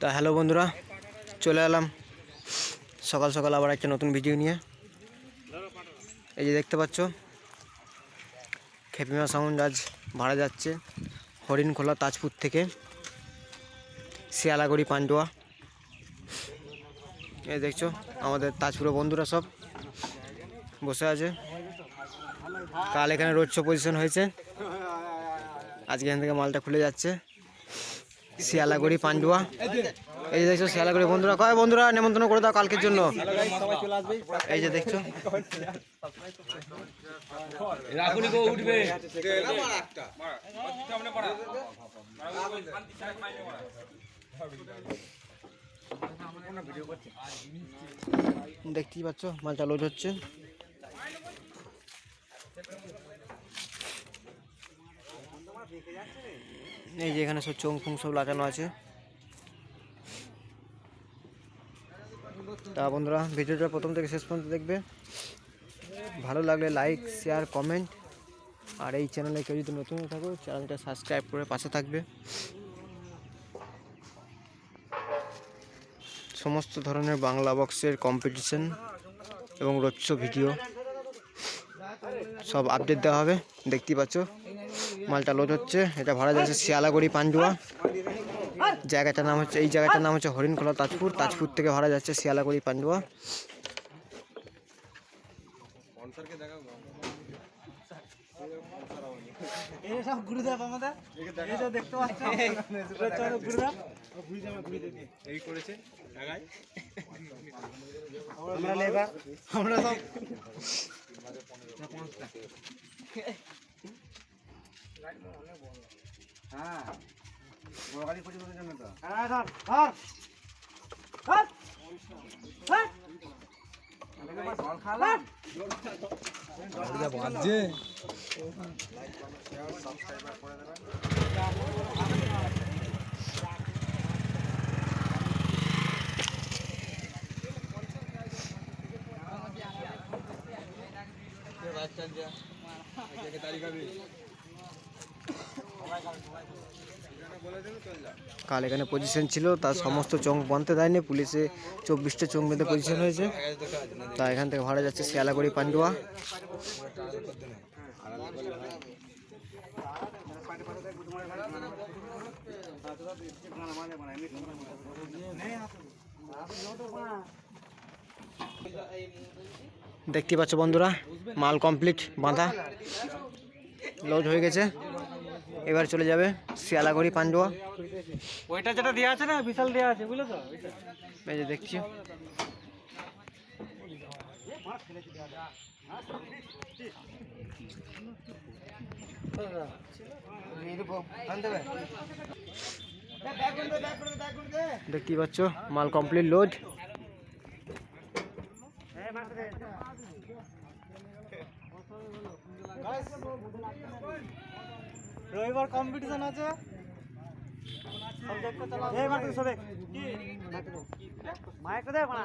তা হ্যালো বন্ধুরা, চলে এলাম। সকাল সকাল আবার একটা নতুন ভিডিও নিয়ে। এই যে দেখতে পাচ্ছ, খেপিমা সাউন্ড আজ ভাড়া যাচ্ছে হরিণখোলা তাজপুর থেকে, শিয়ালাগড়ি, পান্ডুয়া। এই দেখছ, আমাদের তাজপুরের বন্ধুরা সব বসে আছে। কাল এখানে রোড শো পজিশন হয়েছে। আজকে এখান থেকে মালটা খুলে যাচ্ছে। শিয়ালাগড়ি পান্ডুয়া। এই যে দেখছ শিয়ালাগড়ি বন্ধুরা কয় বন্ধুরা? নেমন্তন্ন করে দাও কালকের জন্য। এই যে দেখছ। দেখতেই পাচ্ছ মালটা লোড হচ্ছে। এই যে এখানে সব চোং ফুং সব লাগানো আছে। তা বন্ধুরা, ভিডিওটা প্রথম থেকে শেষ পর্যন্ত দেখবে। ভালো লাগলে লাইক শেয়ার কমেন্ট আর এই চ্যানেলে কেউ যদি নতুন থাকো চ্যানেলটা সাবস্ক্রাইব করে পাশে থাকবে। সমস্ত ধরনের বাংলা বক্সের কম্পিটিশন এবং রোচ্চ ভিডিও সব আপডেট দেওয়া হবে। দেখতেই পাচ্ছ। মালটা লোড হচ্ছে। এটা ভাড়া যাচ্ছে শিয়ালাগড়ি পান্ডুয়া। জায়গাটার নাম হচ্ছে এই জায়গাটার নাম হচ্ছে হরিণখোলা তাজপুর। তাজপুর থেকে ভাড়া যাচ্ছে শিয়ালাগড়ি পান্ডুয়া। আমরা সব হ্যাঁ। বড় গাড়ি জন্য তো। হ্যাঁ ধর ধর। ধর। ধর। জল খালাম। কাল এখানে পজিশন ছিল, তার সমস্ত চোখ বনতে দেয়নি, পুলিশে চব্বিশটা চোখ বেঁধে পজিশন হয়েছে। তা এখান থেকে ভাড়া যাচ্ছে শিয়ালাগড়ি পান্ডুয়া। দেখতে পাচ্ছ বন্ধুরা, মাল কমপ্লিট বাঁধা। লোড হয়ে গেছে। এবার চলে যাবে শিয়ালাগড়ি পান্ডুয়া। ওইটা যেটা দেওয়া আছে না বিশাল দেওয়া আছে বুঝলো তো এই যে দেখছি। দেখতেই পাচ্ছ মাল কমপ্লিট লোড রবিবার কম্পিটিশন আছে। এই মাত্র সবে। দে বাড়া